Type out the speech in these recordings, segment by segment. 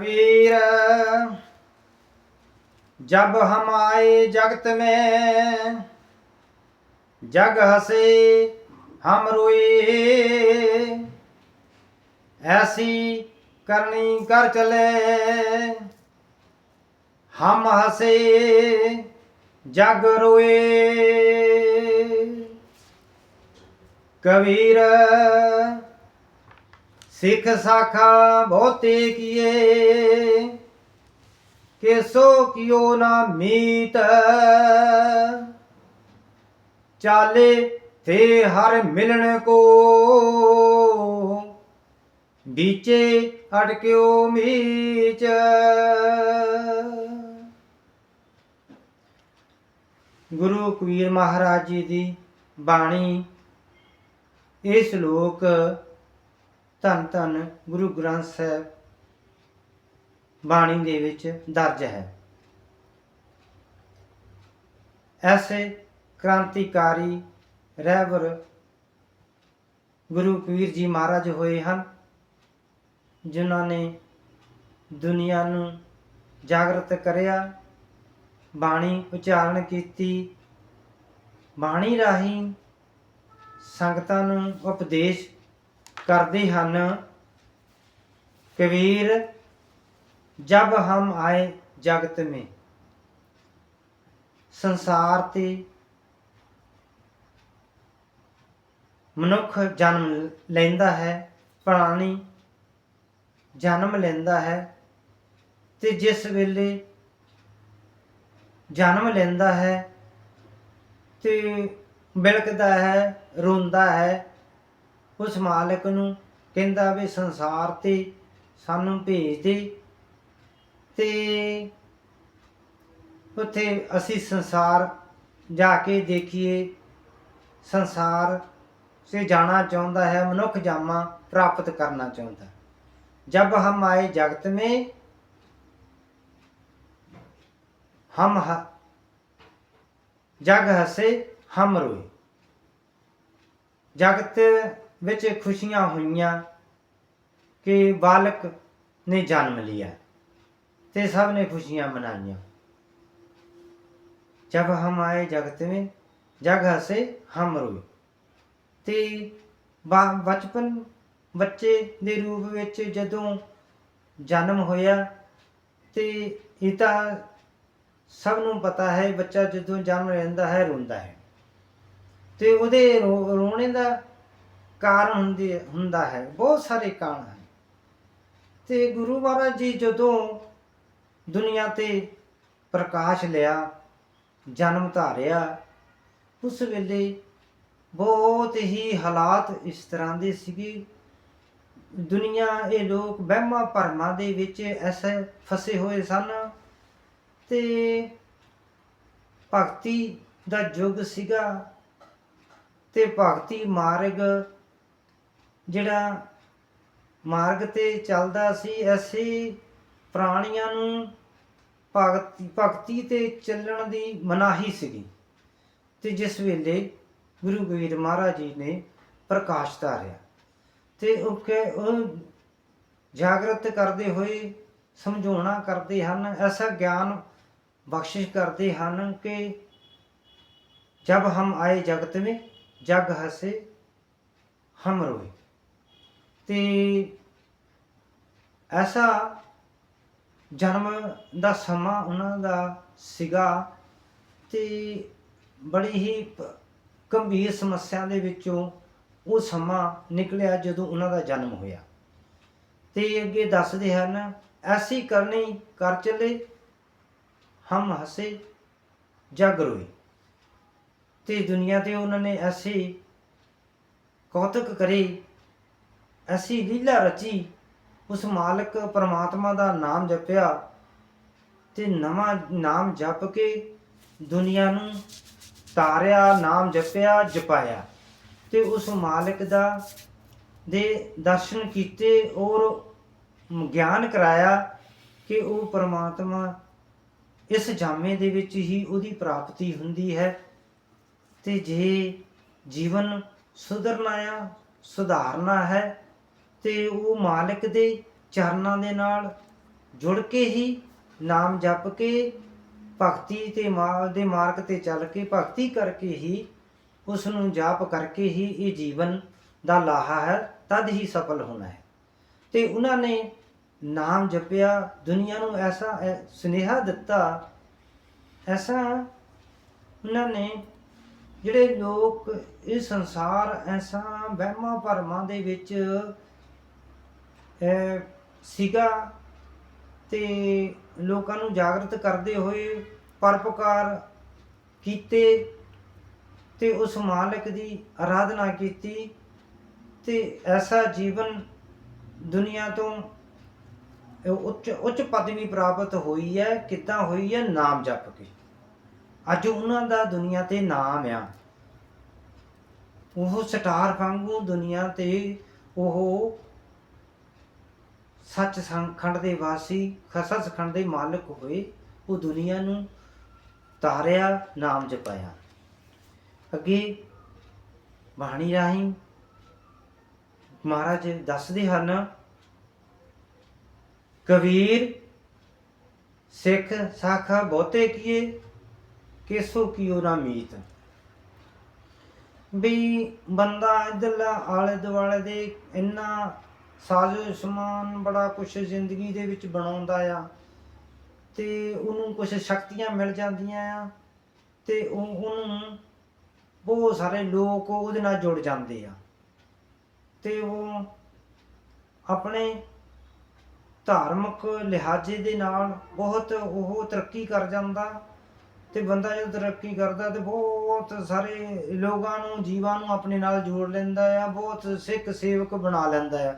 कबीर जब हम आए जगत में जग हसे हम रोए ऐसी करनी कर चले हम हसे जग रोए कबीर ਸਿੱਖ ਸਾਖਾ ਬਹੁਤੇ ਕੀਏ। ਕਿ ਕਿਓ ਨਾ ਮੀਤ। ਚਾਲੇ ਤੇ ਹਰ ਮਿਲਣ ਕੋ। ਵਿਚੇ ਅਟਕਿਓ ਮੀਚ। ਗੁਰੂ ਕਬੀਰ ਮਹਾਰਾਜ ਜੀ ਦੀ ਬਾਣੀ ਇਹ ਸ਼ਲੋਕ ਧੰਨ ਧੰਨ ਗੁਰੂ ਗ੍ਰੰਥ ਸਾਹਿਬ ਬਾਣੀ ਦੇ ਵਿੱਚ ਦਰਜ ਹੈ। ਐਸੇ ਕ੍ਰਾਂਤੀਕਾਰੀ ਰਹਿਬਰ ਗੁਰੂ ਕਬੀਰ ਜੀ ਮਹਾਰਾਜ ਹੋਏ ਹਨ, ਜਿਨ੍ਹਾਂ ਨੇ ਦੁਨੀਆ ਨੂੰ ਜਾਗਰਤ ਕਰਿਆ, ਬਾਣੀ ਉਚਾਰਨ ਕੀਤੀ, ਬਾਣੀ ਰਾਹੀਂ ਸੰਗਤਾਂ ਨੂੰ ਉਪਦੇਸ਼ ਕਰਦੇ ਹਨ। ਕਬੀਰ, ਜਬ ਹਮ ਆਏ ਜਗਤ ਮੇ। ਸੰਸਾਰ ਤੇ ਮਨੁੱਖ ਜਨਮ ਲੈਂਦਾ ਹੈ, ਪ੍ਰਾਣੀ ਜਨਮ ਲੈਂਦਾ ਹੈ ਤੇ ਜਿਸ ਵੇਲੇ ਜਨਮ ਲੈਂਦਾ ਹੈ ਤੇ ਬਿਲਕਦਾ ਹੈ, ਰੋਂਦਾ ਹੈ ਉਸ ਮਾਲਕ ਨੂੰ ਕਹਿੰਦਾ ਵੀ ਸੰਸਾਰ ਤੇ ਸਾਨੂੰ ਭੇਜ ਦੇ ਤੇ ਉੱਥੇ ਅਸੀਂ ਸੰਸਾਰ ਜਾ ਕੇ ਦੇਖੀਏ। ਸੰਸਾਰ ਸੇ ਜਾਣਾ ਚਾਹੁੰਦਾ ਹੈ, ਮਨੁੱਖ ਜਾਮਾ ਪ੍ਰਾਪਤ ਕਰਨਾ ਚਾਹੁੰਦਾ। ਜਬ ਹਮ ਆਏ ਜਗਤ ਮੇ, ਹਮ ਜਗ ਹਸੇ ਹਮ ਰੋਏ। ਜਗਤ ਵਿੱਚ ਖੁਸ਼ੀਆਂ ਹੋਈਆਂ ਕਿ ਬਾਲਕ ਨੇ ਜਨਮ ਲਿਆ ਤੇ ਸਭ ਨੇ ਖੁਸ਼ੀਆਂ ਮਨਾਈਆਂ। ਜਬ ਹਮ ਆਏ ਜਗਤ में ਜਗ ਹਸੇ ਹਮ ਰੋਏ। ਤੇ ਬਾ- ਬਚਪਨ ਬੱਚੇ ਦੇ ਰੂਪ ਵਿੱਚ ਜਦੋਂ ਜਨਮ ਹੋਇਆ ਤੇ ਇਹ ਤਾਂ ਸਭ ਨੂੰ ਪਤਾ ਹੈ, ਬੱਚਾ ਜਦੋਂ ਜਨਮ ਲੈਂਦਾ ਹੈ, ਰੋਂਦਾ ਹੈ। ਤੇ ਉਹਦੇ ਰੋ- ਰੋਣੇ ਦਾ ਕਾਰਨ ਹੁੰਦੀ, ਹੁੰਦਾ ਹੈ, ਬਹੁਤ ਸਾਰੇ ਕਾਰਨ ਹਨ। ਤੇ ਗੁਰੂ ਮਹਾਰਾਜ ਜੀ ਜਦੋਂ ਦੁਨੀਆ ਤੇ ਪ੍ਰਕਾਸ਼ ਲਿਆ, ਜਨਮ ਧਾਰਿਆ, ਉਸ ਵੇਲੇ ਬਹੁਤ ਹੀ ਹਾਲਾਤ ਇਸ ਤਰ੍ਹਾਂ ਦੇ ਸੀਗੇ। ਦੁਨੀਆ, ਇਹ ਲੋਕ ਵਹਿਮਾਂ ਭਰਮਾਂ ਦੇ ਵਿੱਚ ਐਸੇ ਫਸੇ ਹੋਏ ਸਨ ਤੇ ਭਗਤੀ ਦਾ ਯੁੱਗ ਸੀਗਾ ਤੇ ਭਗਤੀ ਮਾਰਗ ਜਿਹੜਾ ਮਾਰਗ ਤੇ ਚੱਲਦਾ ਸੀ, ਐਸੇ ਪ੍ਰਾਣੀਆਂ ਨੂੰ ਭਗਤੀ ਭਗਤੀ ਤੇ ਚੱਲਣ ਦੀ ਮਨਾਹੀ ਸੀਗੀ। ਤੇ ਜਿਸ ਵੇਲੇ ਗੁਰੂ ਗੋਬਿੰਦ ਮਹਾਰਾਜ ਜੀ ਨੇ ਪ੍ਰਕਾਸ਼ ਧਾਰਿਆ ਤੇ ਉਹ ਕਿ ਉਹ ਜਾਗਰਤ ਕਰਦੇ ਹੋਏ ਸਮਝਾਉਣਾ ਕਰਦੇ ਹਨ, ਐਸਾ ਗਿਆਨ ਬਖਸ਼ਿਸ਼ ਕਰਦੇ ਹਨ ਕਿ ਜਬ ਹਮ ਆਏ ਜਗਤ में ਜਗ ਹਸੇ ਹਮ ਰੋਏ। ਤੇ ਐਸਾ ਜਨਮ ਦਾ ਸਮਾਂ ਉਹਨਾਂ ਦਾ ਸੀਗਾ ਤੇ ਬੜੀ ਹੀ ਗੰਭੀਰ ਸਮੱਸਿਆ ਦੇ ਵਿੱਚੋਂ ਉਹ ਸਮਾਂ ਨਿਕਲਿਆ ਜਦੋਂ ਉਹਨਾਂ ਦਾ ਜਨਮ ਹੋਇਆ। ਤੇ ਅੱਗੇ ਦੱਸਦੇ ਹਨ, ਐਸੀ ਕਰਨੀ ਕਰ ਚੱਲੇ, ਹਮ ਹਸੇ ਜਗ ਰੋਏ ਤੇ ਦੁਨੀਆ ਤੇ ਉਹਨਾਂ ਨੇ ਐਸੇ ਕੌਤਕ ਕਰੇ ਅਸੀਂ ਲੀਲਾ ਰਚੀ, ਉਸ ਮਾਲਕ ਪਰਮਾਤਮਾ ਦਾ ਨਾਮ ਜਪਿਆ ਤੇ ਨਵਾਂ ਨਾਮ ਜਪ ਕੇ ਦੁਨੀਆ ਨੂੰ ਤਾਰਿਆ, ਨਾਮ ਜਪਿਆ, ਜਪਾਇਆ ਤੇ ਉਸ ਮਾਲਕ ਦਾ ਦੇ ਦਰਸ਼ਨ ਕੀਤੇ ਔਰ ਗਿਆਨ ਕਰਾਇਆ ਕਿ ਉਹ ਪਰਮਾਤਮਾ ਇਸ ਜਾਮੇ ਦੇ ਵਿੱਚ ਹੀ ਉਹਦੀ ਪ੍ਰਾਪਤੀ ਹੁੰਦੀ ਹੈ ਤੇ ਜੇ ਜੀਵਨ ਸੁਧਰਨਾ ਆ, ਸੁਧਾਰਨਾ ਹੈ ਤੇ ਉਹ ਮਾਲਕ ਦੇ ਚਰਨਾਂ ਦੇ ਨਾਲ ਜੁੜ ਕੇ ਹੀ ਨਾਮ ਜਪ ਕੇ ਭਗਤੀ ਤੇ ਮਾਰਗ ਦੇ ਮਾਰਗ ਤੇ ਚੱਲ ਕੇ ਭਗਤੀ ਕਰਕੇ ਹੀ ਉਸ ਨੂੰ ਜਾਪ ਕਰਕੇ ਹੀ ਇਹ ਜੀਵਨ ਦਾ ਲਾਹਾ ਹੈ, ਤਦ ਹੀ ਸਫਲ ਹੋਣਾ ਹੈ। ਤੇ ਉਹਨਾਂ ਨੇ ਨਾਮ ਜਪਿਆ, ਦੁਨੀਆ ਨੂੰ ਐਸਾ, ਐ- ਸੁਨੇਹਾ ਦਿੱਤਾ, ਐਸਾ ਉਹਨਾਂ ਨੇ ਜਿਹੜੇ ਲੋਕ ਇਹ ਸੰਸਾਰ ਐਸਾ ਵਹਿਮਾਂ ਭਰਮਾਂ ਦੇ ਵਿੱਚ ਸੀਗਾ ਤੇ ਲੋਕਾਂ ਨੂੰ ਜਾਗਰਤ ਕਰਦੇ ਹੋਏ ਪਰਪਕਾਰ ਕੀਤੇ ਤੇ ਉਸ ਮਾਲਕ ਦੀ ਆਰਾਧਨਾ ਕੀਤੀ ਤੇ ਐਸਾ ਜੀਵਨ ਦੁਨੀਆ ਤੋਂ ਉੱਚ ਉੱਚ ਪਦਵੀ ਪ੍ਰਾਪਤ ਹੋਈ ਹੈ, ਕਿੱਦਾਂ ਹੋਈ ਹੈ, ਨਾਮ ਜਪ ਕੇ। ਅੱਜ ਉਹਨਾਂ ਦਾ ਦੁਨੀਆ ਤੇ ਨਾਮ ਆ। ਉਹ ਸਟਾਰ ਵਾਂਗੂ ਦੁਨੀਆ ਤੇ ਉਹ ਸੱਚ ਸੰਖੰਡ ਦੇ ਵਾਸੀ ਖਸਸ ਖੰਡ ਦੇ ਮਾਲਕ ਹੋਏ, ਉਹ ਦੁਨੀਆ ਨੂੰ ਤਾਰਿਆ, ਨਾਮ ਜਪਾਇਆ। ਅੱਗੇ ਬਾਣੀ ਰਾਹੀਂ ਮਹਾਰਾਜ ਦੱਸਦੇ ਹਨ, ਕਬੀਰ, ਸਿੱਖ ਸਾਖਾ ਬਹੁਤੇ ਕੀਏ, ਕਿਸੋ ਕੀਓ ਨਾ ਮੀਤ। ਵੀ ਬੰਦਾ ਇਧਰਲਾ ਆਲੇ ਦੁਆਲੇ ਦੇ ਇੰਨਾ ਸਾਜ਼ੋ ਸਮਾਨ ਬੜਾ ਕੁਛ ਜ਼ਿੰਦਗੀ ਦੇ ਵਿੱਚ ਬਣਾਉਂਦਾ ਆ ਤੇ ਉਹਨੂੰ ਕੁਝ ਸ਼ਕਤੀਆਂ ਮਿਲ ਜਾਂਦੀਆਂ ਆ ਤੇ ਉਹਨੂੰ ਬਹੁਤ ਸਾਰੇ ਲੋਕ ਉਹਦੇ ਨਾਲ ਜੁੜ ਜਾਂਦੇ ਆ। ਤੇ ਉਹ ਆਪਣੇ ਧਾਰਮਿਕ ਲਿਹਾਜ਼ੇ ਦੇ ਨਾਲ ਬਹੁਤ ਉਹ ਤਰੱਕੀ ਕਰ ਜਾਂਦਾ ਤੇ ਬੰਦਾ ਜਦੋਂ ਤਰੱਕੀ ਕਰਦਾ ਤੇ ਬਹੁਤ ਸਾਰੇ ਲੋਕਾਂ ਨੂੰ, ਜੀਵਾਂ ਨੂੰ ਆਪਣੇ ਨਾਲ ਜੋੜ ਲੈਂਦਾ ਆ, ਬਹੁਤ ਸਿੱਖ ਸੇਵਕ ਬਣਾ ਲੈਂਦਾ ਆ।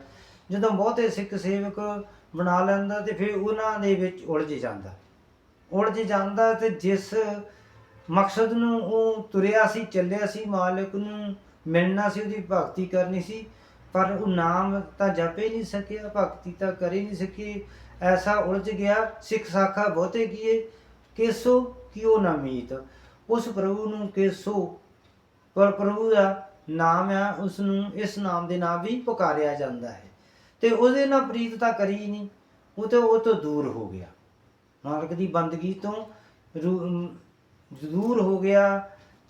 ਜਦੋਂ ਬਹੁਤੇ ਸਿੱਖ ਸੇਵਕ ਬਣਾ ਲੈਂਦਾ ਤੇ ਫਿਰ ਉਹਨਾਂ ਦੇ ਵਿੱਚ ਉਲਝ ਜਾਂਦਾ। ਉਲਝ ਜਾਂਦਾ ਤੇ ਜਿਸ ਮਕਸਦ ਨੂੰ ਉਹ ਤੁਰਿਆ ਸੀ, ਚੱਲਿਆ ਸੀ, ਮਾਲਕ ਨੂੰ ਮਿਲਣਾ ਸੀ, ਉਹਦੀ ਭਗਤੀ ਕਰਨੀ ਸੀ, ਪਰ ਉਹ ਨਾਮ ਤਾਂ ਜਪ ਹੀ ਨਹੀਂ ਸਕਿਆ, ਭਗਤੀ ਤਾਂ ਕਰ ਹੀ ਨਹੀਂ ਸਕੀ। ਐਸਾ ਉਲਝ ਗਿਆ, ਸਿੱਖ ਸਾਖਾ ਬਹੁਤੇ ਕੀਏ, ਕਿਸੋ ਕਿਉ ਨਾ ਮੀਤ? ਉਸ ਪ੍ਰਭੂ ਨੂੰ ਕੇਸੋ, ਪਰ ਪ੍ਰਭੂ ਦਾ ਨਾਮ ਆ ਉਸ ਨੂੰ ਇਸ ਨਾਮ ਦੇ ਨਾਲ ਵੀ ਪੁਕਾਰਿਆ ਜਾਂਦਾ ਹੈ। ਤੇ ਉਹਦੇ ਨਾਲ ਪ੍ਰੀਤ ਤਾਂ ਕਰੀ ਨਹੀਂ। ਉਹ ਤੇ ਉਹ ਤੋਂ ਦੂਰ ਹੋ ਗਿਆ। ਮਾਲਕ ਦੀ ਬੰਦਗੀ ਤੋਂ ਦੂਰ ਹੋ ਗਿਆ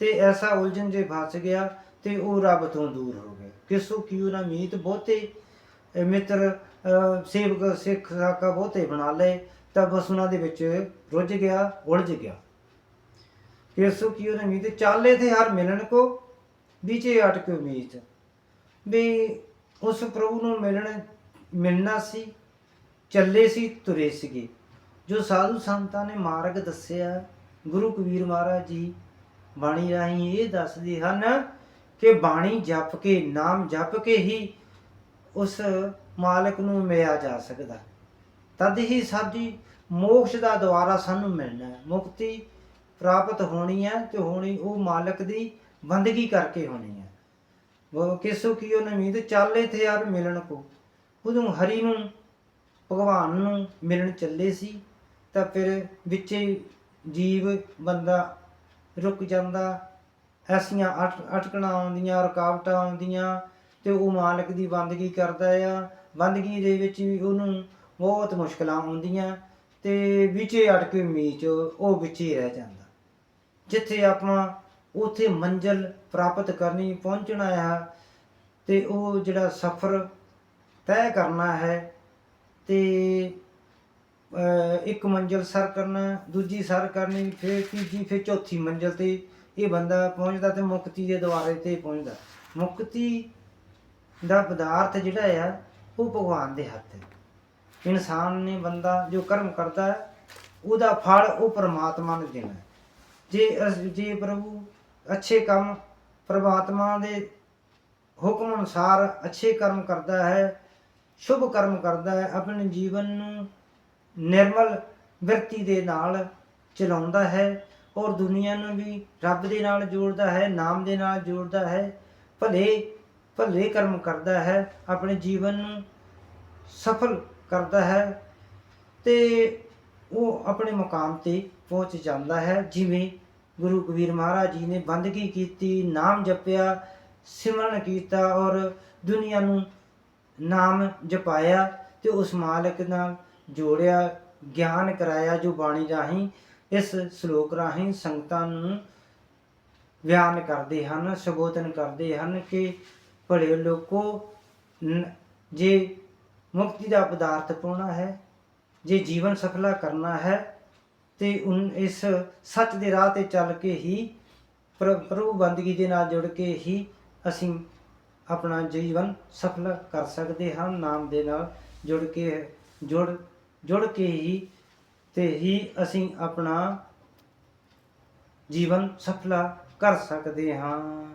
ਤੇ ਐਸਾ ਉਲਝਣ ਜੇ ਫਸ ਗਿਆ ਤੇ ਉਹ ਰੱਬ ਤੋਂ ਦੂਰ ਹੋ ਗਿਆ। ਕਿਸੋ ਕਿਉ ਨਾ ਮੀਤ ਬਹੁਤੇ ਮਿੱਤਰ ਸੇਵਕ, ਸਿੱਖ ਸਾਕਾ ਬਹੁਤੇ ਬਣਾ ਲਏ, ਤਾਂ ਬਸ ਉਹਨਾਂ ਦੇ ਵਿੱਚ ਰੁੱਝ ਗਿਆ, ਉਲਝ ਗਿਆ। ਕਿਸੋ ਕਿਉ ਨਾ ਮੀਤ, ਚਾਲੇ ਤੇ ਹਰ ਮਿਲਣ ਕੋ, ਵਿਚੇ ਅਟਕ ਮੀਤ। ਵੀ ਉਸ ਪ੍ਰਭੂ ਨੂੰ ਮਿਲਣ ਮਿਲਣਾ ਸੀ, ਚੱਲੇ ਸੀ, ਤੁਰੇ ਸੀਗੇ। ਜੋ ਸਾਧੂ ਸੰਤਾਂ ਨੇ ਮਾਰਗ ਦੱਸਿਆ, ਗੁਰੂ ਕਬੀਰ ਮਹਾਰਾਜ ਜੀ ਬਾਣੀ ਰਾਹੀਂ ਇਹ ਦੱਸਦੇ ਹਨ ਕਿ ਬਾਣੀ ਜਪ ਕੇ, ਨਾਮ ਜਪ ਕੇ ਹੀ ਉਸ ਮਾਲਕ ਨੂੰ ਮਿਲਿਆ ਜਾ ਸਕਦਾ। ਤਦ ਹੀ ਸਾਡੀ ਮੋਕਸ਼ ਦਾ ਦੁਆਰਾ ਸਾਨੂੰ ਮਿਲਣਾ ਹੈ। ਮੁਕਤੀ ਪ੍ਰਾਪਤ ਹੋਣੀ ਹੈ ਤੇ ਹੋਣੀ ਉਹ ਮਾਲਕ ਦੀ ਬੰਦਗੀ ਕਰਕੇ ਹੋਣੀ ਹੈ। ਉਹ ਕਿਸੋ ਕੀਓ ਨਮੀਦ ਚਾਲੇ ਤੇ ਯਾਰ ਮਿਲਣ ਕੋ। ਉਦੋਂ ਹਰੀ ਨੂੰ ਭਗਵਾਨ ਨੂੰ ਮਿਲਣ ਚੱਲੇ ਸੀ, ਤਾਂ ਫਿਰ ਵਿੱਚੇ ਜੀਵ ਬੰਦਾ ਰੁਕ ਜਾਂਦਾ। ਐਸੀਆਂ ਅਟ, ਅਟਕਣਾਂ ਆਉਂਦੀਆਂ, ਰੁਕਾਵਟਾਂ ਆਉਂਦੀਆਂ ਤੇ ਉਹ ਮਾਲਕ ਦੀ ਬੰਦਗੀ ਕਰਦਾ ਆ। ਬੰਦਗੀ ਦੇ ਵਿੱਚ ਵੀ ਉਹਨੂੰ ਬਹੁਤ ਮੁਸ਼ਕਲਾਂ ਆਉਂਦੀਆਂ ਤੇ ਵਿੱਚੇ ਅਟਕ ਮੀਚ ਉਹ ਵਿੱਚੇ ਹੀ ਰਹਿ ਜਾਂਦਾ। ਜਿੱਥੇ ਆਪਾਂ ਉਥੇ ਮੰਜ਼ਲ ਪ੍ਰਾਪਤ ਕਰਨੀ ਪਹੁੰਚਣਾ ਆ ਤੇ ਉਹ ਜਿਹੜਾ ਸਫ਼ਰ ਤੈਅ ਕਰਨਾ ਹੈ ਤੇ ਇੱਕ ਮੰਜ਼ਲ ਸਰ ਕਰਨਾ, ਦੂਜੀ ਸਰ ਕਰਨੀ, ਫਿਰ ਤੀਜੀ, ਫਿਰ ਚੌਥੀ ਮੰਜ਼ਲ ਤੇ ਇਹ ਬੰਦਾ ਪਹੁੰਚਦਾ ਤੇ ਮੁਕਤੀ ਦੇ ਦੁਆਰੇ ਤੇ ਪਹੁੰਚਦਾ। ਮੁਕਤੀ ਦਾ ਪਦਾਰਥ ਜਿਹੜਾ ਆ, ਉਹ ਭਗਵਾਨ ਦੇ ਹੱਥ ਹੈ। ਇਨਸਾਨ ਨੇ ਬੰਦਾ ਜੋ ਕਰਮ ਕਰਦਾ ਹੈ, ਉਹਦਾ ਫਲ ਉਹ ਪਰਮਾਤਮਾ ਨੂੰ ਦੇਣਾ ਜੇ ਅਸ- ਜੇ ਪ੍ਰਭੂ ਅੱਛੇ ਕੰਮ ਪਰਮਾਤਮਾ ਦੇ ਹੁਕਮ ਅਨੁਸਾਰ ਅੱਛੇ ਕਰਮ ਕਰਦਾ ਹੈ ਸ਼ੁਭ ਕਰਮ ਕਰਦਾ ਹੈ, ਆਪਣੇ ਜੀਵਨ ਨੂੰ ਨਿਰਮਲ ਵਿਰਤੀ ਦੇ ਨਾਲ ਚਲਾਉਂਦਾ ਹੈ ਔਰ ਦੁਨੀਆ ਨੂੰ ਵੀ ਰੱਬ ਦੇ ਨਾਲ ਜੋੜਦਾ ਹੈ, ਨਾਮ ਦੇ ਨਾਲ ਜੋੜਦਾ ਹੈ, ਭਲੇ ਭਲੇ ਕਰਮ ਕਰਦਾ ਹੈ, ਆਪਣੇ ਜੀਵਨ ਨੂੰ ਸਫਲ ਕਰਦਾ ਹੈ ਤੇ ਉਹ ਆਪਣੇ ਮੁਕਾਮ ਤੇ ਪਹੁੰਚ ਜਾਂਦਾ ਹੈ। ਜਿਵੇਂ ਗੁਰੂ ਕਬੀਰ ਮਹਾਰਾਜ ਜੀ ਨੇ ਬੰਦਗੀ ਕੀਤੀ, ਨਾਮ ਜਪਿਆ, ਸਿਮਰਨ ਕੀਤਾ ਔਰ ਦੁਨੀਆ ਨੂੰ ਨਾਮ ਜਪਾਇਆ ਤੇ ਉਸ ਮਾਲਕ ਨਾਲ ਜੋੜਿਆ, ਗਿਆਨ ਕਰਾਇਆ ਜੋ ਬਾਣੀ ਰਾਹੀਂ, ਇਸ ਸ਼ਲੋਕ ਰਾਹੀਂ ਸੰਗਤਾਂ ਨੂੰ ਬਿਆਨ ਕਰਦੇ ਹਨ, ਸੰਬੋਧਨ ਕਰਦੇ ਹਨ ਕਿ ਭਲੇ ਲੋਕੋ ਜੇ ਮੁਕਤੀ ਦਾ ਪਦਾਰਥ ਪਾਉਣਾ ਹੈ, ਜੇ ਜੀਵਨ ਸਫਲਾ ਕਰਨਾ ਹੈ, ਤੇ ਉਨ, ਇਸ ਸੱਚ ਦੇ ਰਾਹ ਤੇ ਚੱਲ ਕੇ ਹੀ ਪ੍ਰ- ਪ੍ਰਭੂ ਬੰਦਗੀ ਦੇ ਨਾਲ ਜੁੜ ਕੇ ਹੀ ਅਸੀਂ ਆਪਣਾ ਜੀਵਨ ਸਫਲ ਕਰ ਸਕਦੇ ਹਨ ਨਾਮ ਦੇ ਨਾਲ। ਜੁੜ ਕੇ, ਜੁੜ ਜੁੜ ਕੇ ਹੀ ਤੇ ਹੀ ਅਸੀਂ ਆਪਣਾ ਜੀਵਨ ਸਫਲਾ ਕਰ ਸਕਦੇ ਹਾਂ।